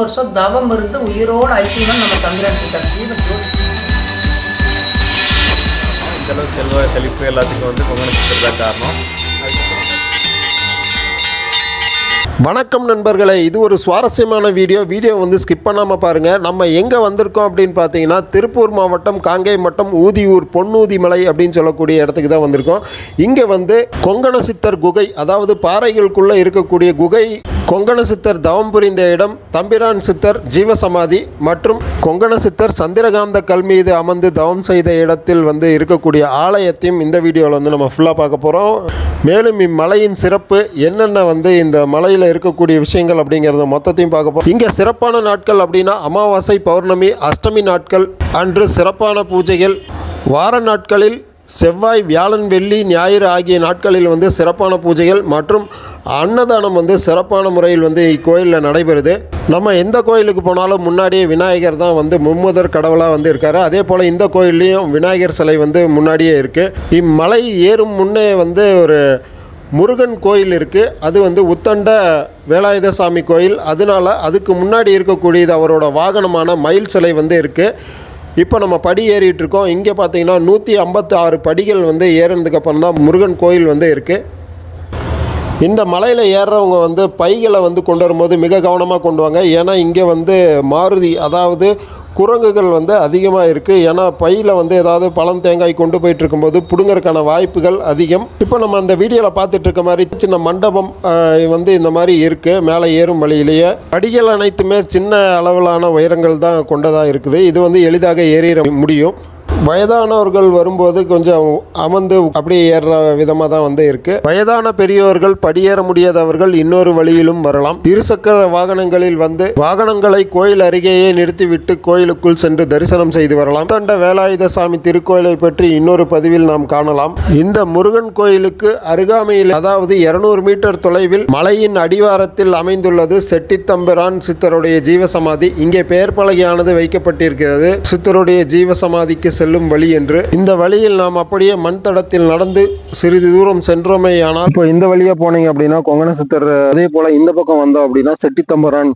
வருஷம் தவம் இருந்து உயிரோடு ஐக்கியம் நம்ம அளவு செல்வ செழிப்பு எல்லாத்துக்கும் வந்து தான் காரணம். வணக்கம் நண்பர்களே இது ஒரு சுவாரஸ்யமான வீடியோ. வீடியோ வந்து ஸ்கிப் பண்ணாமல் பாருங்கள் நம்ம எங்கே வந்திருக்கோம் அப்படின்னு பார்த்தீங்கன்னா திருப்பூர் மாவட்டம் காங்கை மட்டம் ஊதியூர் பொன்னூதி மலை அப்படின்னு சொல்லக்கூடிய இடத்துக்கு தான் வந்திருக்கோம். இங்கே வந்து கொங்கண சித்தர் குகை அதாவது பாறைகளுக்குள்ளே இருக்கக்கூடிய குகை கொங்கண சித்தர் தவம் புரிந்த இடம் தம்பிரான் சித்தர் ஜீவசமாதி மற்றும் கொங்கண சித்தர் சந்திரகாந்த கல் மீது அமர்ந்து தவம் செய்த இடத்தில் வந்து இருக்கக்கூடிய ஆலயத்தையும் இந்த வீடியோவில் வந்து நம்ம ஃபுல்லாக பார்க்க போகிறோம் மேலும் இம்மலையின் சிறப்பு என்னென்ன வந்து இந்த மலையில் இருக்கக்கூடிய விஷயங்கள் அப்படிங்கிறத மொத்தத்தையும் பார்க்க போகிறோம் இங்கே சிறப்பான நாட்கள் அப்படின்னா அமாவாசை பௌர்ணமி அஷ்டமி நாட்கள். அன்று சிறப்பான பூஜைகள். வார நாட்களில் செவ்வாய் வியாழன் வெள்ளி ஞாயிறு ஆகிய நாட்களில் வந்து சிறப்பான பூஜைகள் மற்றும் அன்னதானம் வந்து சிறப்பான முறையில் வந்து இக்கோயிலில் நடைபெறுது. நம்ம எந்த கோயிலுக்கு போனாலும் முன்னாடியே விநாயகர் தான் வந்து மும்முதற் கடவுளாக வந்து இருக்கார். அதே போல் இந்த கோயில்லையும் விநாயகர் சிலை வந்து முன்னாடியே இருக்குது இம்மலை ஏறும் முன்னே வந்து ஒரு முருகன் கோயில் இருக்குது அது வந்து உத்தண்ட வேலாயுத சாமி கோயில். அதனால அதுக்கு முன்னாடி இருக்கக்கூடியது அவரோட வாகனமான மயில் சிலை வந்து இருக்குது இப்போ நம்ம படி ஏறிட்டு இருக்கோம் இங்கே பார்த்தீங்கன்னா நூற்றி ஐம்பத்தி ஆறு படிகள் வந்து ஏறினதுக்கு அப்புறம் தான் முருகன் கோயில் வந்து இருக்குது இந்த மலையில் ஏறுறவங்க வந்து பைகளை வந்து கொண்டு வரும்போது மிக கவனமாக கொண்டு வாங்க. ஏன்னா இங்கே வந்து மாருதி அதாவது குரங்குகள் வந்து அதிகமாக இருக்குது ஏன்னா பையில் வந்து ஏதாவது பழம் தேங்காய் கொண்டு போயிட்டு இருக்கும்போது பிடுங்கறதுக்கான வாய்ப்புகள் அதிகம். இப்போ நம்ம அந்த வீடியோவில் பார்த்துட்டு இருக்க மாதிரி சின்ன மண்டபம் வந்து இந்த மாதிரி இருக்குது மேலே ஏறும் வழியிலேயே படிகள் அனைத்துமே சின்ன அளவிலான உயரங்கள் தான் கொண்டதாக இருக்குது. இது வந்து எளிதாக ஏறிட முடியும். வயதானவர்கள் வரும்போது கொஞ்சம் அமர்ந்து அப்படியே ஏறுற விதமாக தான் வந்து இருக்கு. வயதான பெரியவர்கள் படியேற முடியாதவர்கள் இன்னொரு வழியிலும் வரலாம். இருசக்கர வாகனங்களில் வந்து வாகனங்களை கோயில் அருகேயே நிறுத்திவிட்டு கோயிலுக்குள் சென்று தரிசனம் செய்து வரலாம். தண்ட வேலாயுத சாமி திருக்கோயிலை பற்றி இன்னொரு பதிவில் நாம் காணலாம். இந்த முருகன் கோயிலுக்கு அருகாமையில் அதாவது 200 மீட்டர் தொலைவில் மலையின் அடிவாரத்தில் அமைந்துள்ளது செட்டித்தம்பிரான் சித்தருடைய ஜீவசமாதி. இங்கே பெயர் பலகையானது வைக்கப்பட்டிருக்கிறது. சித்தருடைய ஜீவசமாதிக்கு செல்லும் வழி என்று. இந்த வழியில் நாம் அப்படியே மண் தடத்தில் நடந்து சிறிது தூரம் சென்றோமேயானால் இப்போ இந்த வழியா போனீங்க அப்படின்னா கொங்கண சித்தர் அதே போல இந்த பக்கம் வந்தோம் அப்படின்னா செட்டித்தம்பரான்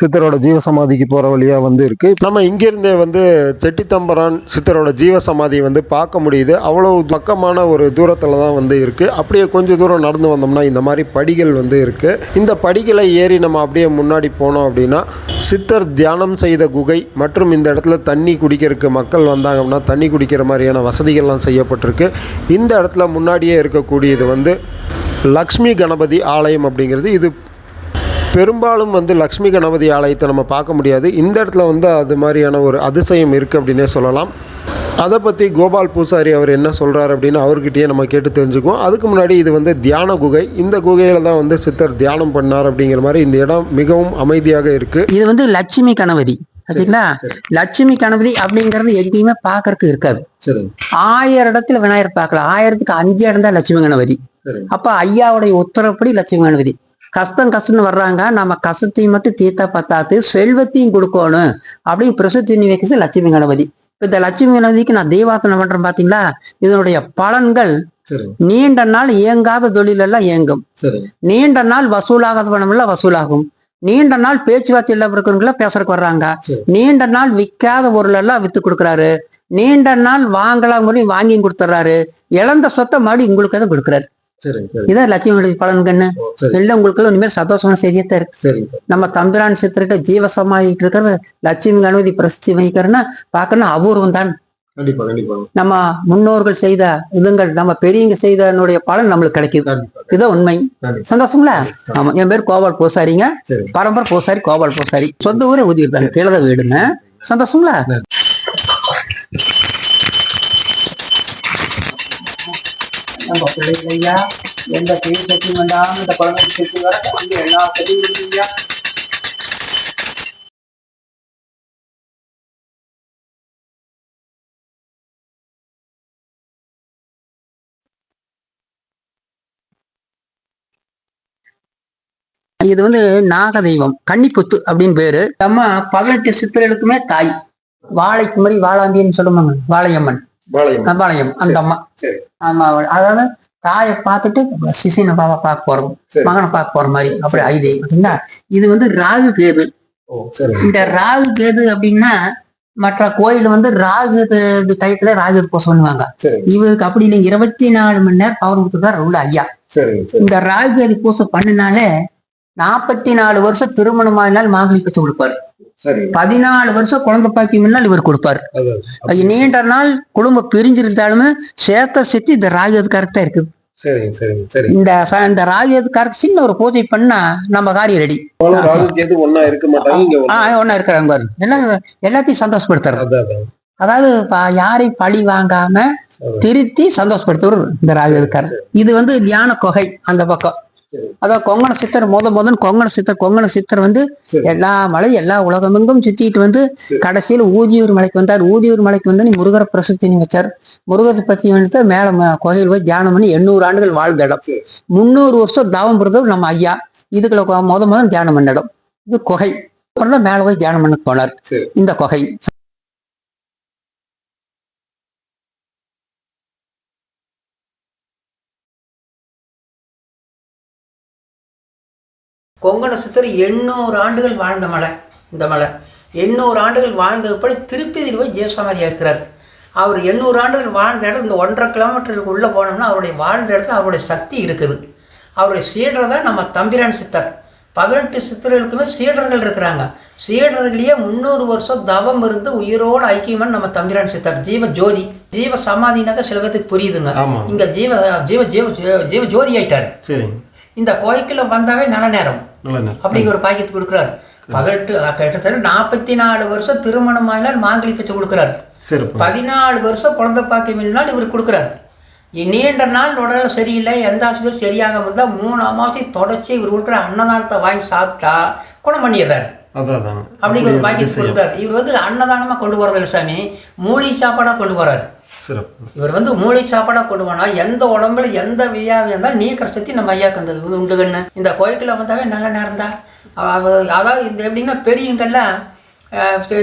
சித்தரோட ஜீவசமாதிக்கு போற வழியா வந்து இருக்கு. நம்ம இங்கிருந்தே வந்து செட்டித்தம்பரான் சித்தரோட ஜீவசமாதி வந்து பார்க்க முடியுது. அவ்வளவு பக்கமான ஒரு தூரத்தில் தான் வந்து இருக்கு. அப்படியே கொஞ்சம் தூரம் நடந்து வந்தோம்னா இந்த மாதிரி படிகள் வந்து இருக்கு. இந்த படிகளை ஏறி நம்ம அப்படியே முன்னாடி போனோம் அப்படின்னா சித்தர் தியானம் செய்த குகை மற்றும் இந்த இடத்துல தண்ணி குடிக்கிறதுக்கு மக்கள் வந்தாங்க அப்படின்னா தண்ணி குடிக்கிற மாதிரியான வசதிகள்லாம் செய்யப்பட்டிருக்கு. இந்த இடத்துல முன்னாடியே இருக்கக்கூடியது வந்து லக்ஷ்மி கணபதி ஆலயம் அப்படிங்கிறது. இது பெரும்பாலும் வந்து லக்ஷ்மி கணபதி ஆலயத்தை நம்ம பார்க்க முடியாது. இந்த இடத்துல வந்து அது மாதிரியான ஒரு அதிசயம் இருக்குது அப்படின்னே சொல்லலாம். அதை பற்றி கோபால் பூசாரி அவர் என்ன சொல்கிறார் அப்படின்னு அவர்கிட்டயே நம்ம கேட்டு தெரிஞ்சுக்குவோம். அதுக்கு முன்னாடி இது வந்து தியான குகை. இந்த குகையில் தான் வந்து சித்தர் தியானம் பண்ணார் அப்படிங்கிற மாதிரி இந்த இடம் மிகவும் அமைதியாக இருக்குது இது வந்து லட்சுமி கணபதி. சரிங்களா லட்சுமி கணபதி அப்படிங்கிறது எங்கேயுமே பார்க்கறதுக்கு இருக்காது. ஆயிரம் இடத்துல விநாயகர் பார்க்கலாம். ஆயிரத்துக்கு அஞ்சு இடம் தான் லட்சுமி கணபதி. அப்ப ஐயாவுடைய உத்தரப்படி லட்சுமி கணபதி. கஷ்டம் கஷ்டம்னு வர்றாங்க நம்ம கஷ்டத்தையும் மட்டும் தீர்த்தா பத்தாது செல்வத்தையும் கொடுக்கணும் அப்படின்னு பிரசித்தி வைக்கிறது லட்சுமி கணபதி. இப்ப இந்த லட்சுமி கணபதிக்கு நான் தெய்வாத்தனை பண்றேன் பாத்தீங்களா? இதனுடைய பலன்கள் நீண்ட நாள் இயங்காத தொழில் எல்லாம் இயங்கும் நீண்ட நாள் வசூலாகாத பணம் எல்லாம் வசூலாகும். நீண்ட நாள் பேச்சுவார்த்தை இல்லாம இருக்கிறவங்கள பேசுறதுக்கு வர்றாங்க. நீண்ட நாள் விற்காத பொருள் எல்லாம் வித்து கொடுக்குறாரு. நீண்ட நாள் வாங்கலாம் வாங்கி கொடுத்துறாரு. இழந்த சொத்தை மறுபடியும் உங்களுக்கு தான் கொடுக்குறாரு. இதான் லட்சுமி பலன்கண்ணு சரி. எல்லாம் உங்களுக்கு இனிமேல் சந்தோஷமான செய்தியத்தான் இருக்கு. நம்ம தம்பிரான் சித்திரிட்ட ஜீவசமாயிட்டு இருக்கிறது லட்சுமி கணபதி பிரசித்தி வைக்கிறன்னா பார்க்கணும் அபூர்வம் தான் நம்ம முன்னோர்கள் செய்த இதுங்கள் நம்ம பெரியவங்க செய்தனுடைய பலன் நம்மளுக்கு கிடைக்குது. இதுதான் உண்மை. சந்தோஷங்களா ஆமா. என் பேர் கோபால் பூசாரிங்க. சரி. பரம்பரை பூசாரி கோபால் பூசாரி. சொந்த ஊரே ஊதியிருப்பாங்க கீழே வீடுங்க சந்தோஷங்களா நம்ம பிள்ளைகள் ஐயா எந்த பெரிய சக்தி வேண்டாம் இந்த குழந்தை சக்தி வர எல்லா சக்தியும் இது வந்து நாக தெய்வம் கன்னிப்புத்து அப்படின்னு பேரு. நம்ம பதினெட்டு சித்தர்களுக்குமே தாய். வாழைக்கு மாதிரி வாழாம்பின்னு சொல்லுவாங்க. வாழையம்மன். வாழையம் அந்த அம்மா. ஆமா அதாவது தாயை பார்த்துட்டு சிசினை பாப்பா பார்க்க போறோம். மகனை பார்க்க போற மாதிரி. அப்படி ஐதீகம் பார்த்தீங்களா இது வந்து ராகு கேது. இந்த ராகு கேது அப்படின்னா மற்ற கோயில் வந்து ராகு டயத்துல ராகு பூசை பண்ணுவாங்க. சரி. இவருக்கு அப்படி இல்லை இருபத்தி நாலு மணி நேரம் பவர் கொடுத்துருக்காரு உள்ள ஐயா. இந்த ராகு பூசை பண்ணினாலே நாற்பத்தி நாலு வருஷம் திருமணமானால் மாங்கலி பச்சை கொடுப்பாரு. பதினாலு வருஷம் குழந்தை பாக்கி முன்னால் இவர் கொடுப்பாரு. நீண்ட நாள் குடும்பம் பிரிஞ்சிருந்தாலுமே சேத்த சித்தி இந்த கரெக்டா இருக்குது. இந்த இந்த கரெக்ட் சின்ன ஒரு பூஜை பண்ணா நம்ம காரியம் ரெடி. ஒன்னா இருக்க மாட்டாங்க ஒன்னா இருக்கிறாங்க பாரு எல்லாம் எல்லாத்தையும் அதான் அதாவது யாரையும் பழி வாங்காம திருத்தி சந்தோஷப்படுத்துவர் இந்த இருக்காரு இது வந்து தியான கொகை அந்த பக்கம். அதாவது கொங்கண சித்தர் முத முதன் கொங்கண சித்தர் கொங்கண சித்தர் வந்து. எல்லா மலை எல்லா உலகமெங்கும் சுத்திட்டு வந்து. கடைசியில் ஊதியூர் மலைக்கு வந்தார். ஊதியூர் மலைக்கு வந்து நீ முருகரை பிரசித்தினி வச்சார் முருகரை பத்தி வந்து மேல கோயில் போய் தியானம் பண்ணி எண்ணூறு ஆண்டுகள் வாழ்ந்த இடம். முந்நூறு வருஷம் தவம் இருந்தவர் நம்ம ஐயா. இதுக்குள்ள முத முதல் தியானம் பண்ண இடம் இது கொகை. அப்புறம் மேல போய் தியானம் பண்ண போனார். இந்த கொகை. கொங்கண சித்தர் எண்ணூறு ஆண்டுகள் வாழ்ந்த மலை இந்த மலை. எண்ணூறு ஆண்டுகள் வாழ்ந்ததுபடி திருப்பதியில் போய் ஜீவசமாதியாக இருக்கிறார் அவர் எண்ணூறு ஆண்டுகள் வாழ்ந்த இடம் இந்த ஒன்றரை கிலோமீட்டருக்கு உள்ளே போனோம்னா அவருடைய வாழ்ந்த இடத்துல அவருடைய சக்தி இருக்குது. அவருடைய சீடர் தான் நம்ம தம்பிரான் சித்தர். பதினெட்டு சித்தர்களுக்குமே சீடர்கள் இருக்கிறாங்க. சீடர்களையே முந்நூறு வருஷம் தவம் இருந்து உயிரோடு ஐக்கியமான நம்ம தம்பிரான் சித்தர். ஜீவ ஜோதி ஜீவ சமாதினாக்க சில பேத்துக்கு புரியுதுங்க. இங்க ஜீவ ஜீவ ஜீவ ஜீவ ஜோதி ஆயிட்டாரு. சரிங்க. இந்த கோயிலுக்குள்ள வந்தாவே நல்ல நேரம். அப்படிங்கிற ஒரு பாக்கியத்து கொடுக்குறாரு. பதினெட்டு கிட்டத்தட்ட நாற்பத்தி நாலு வருஷம் திருமணம் ஆகினால் மாங்கலி பிச்சை கொடுக்குறாரு. பதினாலு வருஷம் குழந்தை பாக்கியம் இல்லைனால் இவர் கொடுக்குறாரு. நீண்ட நாள் உடல் சரியில்லை எந்த ஆசிரியர் சரியாக இருந்தால் மூணு அமாவாசை தொடச்சி இவர் கொடுக்குற அன்னதானத்தை வாங்கி சாப்பிட்டா குணம் பண்ணிடுறாரு. அப்படிங்கிற ஒரு பாக்கியத்தை கொடுக்குறாரு. இவர் வந்து அன்னதானமாக கொண்டு போகிறது சாமி மூலிகை சாப்பாடாக கொண்டு போறாரு. சிறப்பு இவர் வந்து மூலிகை சாப்பாடாக கொண்டு போனால் எந்த உடம்புல எந்த வியாதி இருந்தாலும் நீக்கிற சக்தி நம்ம ஐயாக்கு அந்த இது உண்டு கண்ணு இந்த கோயிலுக்குள்ள வந்தாவே நல்ல நேரம் தான் அவ- அதாவது இந்த எப்படின்னா பெரியவங்கெல்லாம்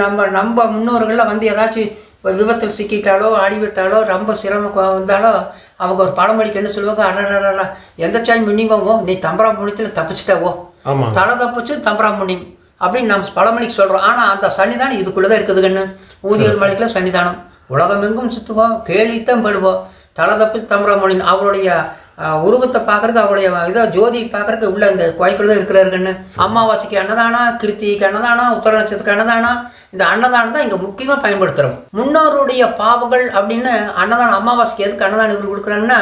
நம்ம நம்ம முன்னோர்கள்லாம் வந்து ஏதாச்சும் ஒரு விபத்தில் சிக்கிட்டாலோ அடிவிட்டாலோ ரொம்ப சிரமம் வந்தாலோ அவங்க ஒரு பழமொழிக்கு என்ன சொல்லுவாங்க அடடா எந்த சாமி முன்னிங்கோ நீ தம்பரா முனித்தில் தப்பிச்சிட்டாவோ ஆமா தலை தப்பிச்சு தம்பரா முனி அப்படின்னு நம்ம பழமொழிக்கு சொல்கிறோம் ஆனால் அந்த சன்னிதானம் இதுக்குள்ளே தான் இருக்குது கண்ணு ஊதியர் மலைக்குள்ள சன்னிதானம் உலகமெங்கும் சுற்றுவோம் கேள்வித்தான் படுவோம் தலை தப்பிச்சு தம்பரா முனின் அவருடைய உருவத்தை பார்க்கறதுக்கு அவருடைய இதை ஜோதி பார்க்கறதுக்கு உள்ள இந்த கோயிலுக்குள்ள இருக்கிறாரு கண்ணு அமாவாசைக்கு அன்னதானம் கிருத்திகைக்கு அன்னதானம் உத்தர நட்சத்திரத்துக்கு அன்னதானம் இந்த அன்னதானம் தான் இங்கே முக்கியமாக பயன்படுத்துகிறோம் முன்னோருடைய பாவங்கள் அப்படின்னு அன்னதானம் அமாவாசைக்கு எதுக்கு அன்னதானம் இவர் கொடுக்குறாங்கன்னா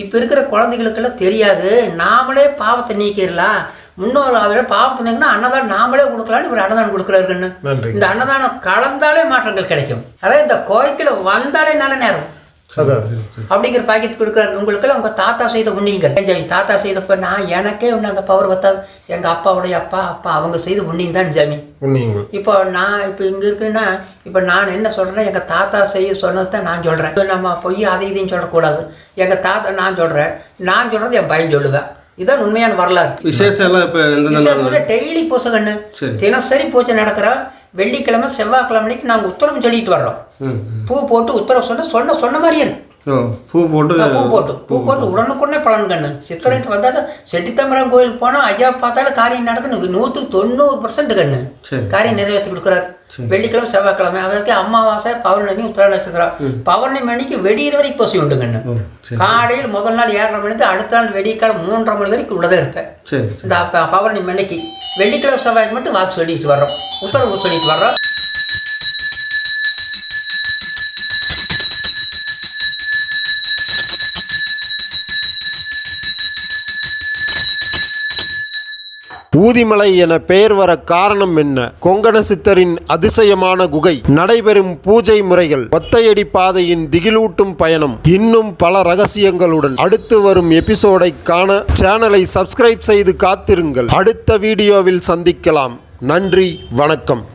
இப்போ இருக்கிற குழந்தைகளுக்கெல்லாம் தெரியாது. நாமளே பாவத்தை நீக்கிடலாம். முன்னோர் அவர் பாவத்தை நீக்கினா அன்னதானம் நாமளே கொடுக்கலான்னு இவர் அன்னதானம் கொடுக்குறாருன்னு. இந்த அன்னதானம் கலந்தாலே மாற்றங்கள் கிடைக்கும். அதாவது இந்த கோயிலுக்குள்ள வந்தாலே நல்ல நேரம். அப்படிங்கிற பாக்கியத்து கொடுக்குறாரு. உங்களுக்கெல்லாம் உங்கள் தாத்தா செய்த புண்ணியங்க என் தாத்தா செய்தப்ப நான் எனக்கே ஒன்று அந்த பவர் பத்தாது எங்கள் அப்பாவுடைய அப்பா அப்பா அவங்க செய்த புண்ணியம் தான் ஜாமி இப்போ நான் இப்போ இங்கே இருக்குன்னா இப்போ நான் என்ன சொல்கிறேன் எங்கள் தாத்தா செய்ய சொன்னது தான் நான் சொல்கிறேன் இப்போ நம்ம பொய் அதை இதையும் சொல்லக்கூடாது. எங்கள் தாத்தா நான் சொல்கிறேன் நான் சொல்கிறது என் பையன் சொல்லுவேன். இதுதான் உண்மையான வரலாறு. விசேஷம் எல்லாம் இப்போ எந்தெந்த டெய்லி பூசை கண்ணு சரி. தினசரி பூஜை நடக்கிற வெள்ளிக்கிழமை செவ்வாய்க்கிழமை அன்னைக்கு நாங்கள் உத்தரவு சொல்லிட்டு வர்றோம். பூ போட்டு உத்தரவு சொன்ன சொன்ன சொன்ன மாதிரியே இருக்கு. பூ போட்டு பூ போட்டு பூ போட்டு உடனுக்குடனே பலன் கண்ணு சித்திரைட்டு வந்தால் செட்டித்தம்பரம் கோயிலுக்கு போனால் ஐயா பார்த்தாலும் காரியம் நடக்கணும் நூற்றுக்கு தொண்ணூறு பர்சன்ட் கண்ணு. காரியம் நிறைவேற்றி கொடுக்குறாரு. வெள்ளிக்கிழமை செவ்வாய்க்கிழமை அதற்கு அமாவாசை பௌர்ணமி உத்தர நட்சத்திரம் பௌர்ணமி அன்னைக்கு வெடியிற வரைக்கும் பூசை உண்டு கண்ணு ஓ சரி. காலையில் முதல் நாள் ஏழரை மணிக்கு அடுத்த நாள் வெடிக்காலம் மூன்றரை மணி வரைக்கும் உள்ளதே இருப்பேன் இந்த பௌர்ணமி அன்னைக்கு வெள்ளிக்கிழமை செவ்வாய்க்கு மட்டும் வாக்கு சொல்லிட்டு வர்றோம். உத்தரவு சொல்லிட்டு வர்றோம். ஊதிமலை என பெயர் வர காரணம் என்ன? கொங்கண சித்தரின் அதிசயமான குகை. நடைபெறும் பூஜை முறைகள். ஒத்தையடி பாதையின் திகிலூட்டும் பயணம். இன்னும் பல ரகசியங்களுடன் அடுத்து வரும் எபிசோடை காண சேனலை சப்ஸ்கிரைப் செய்து காத்திருங்கள். அடுத்த வீடியோவில் சந்திக்கலாம். நன்றி வணக்கம்.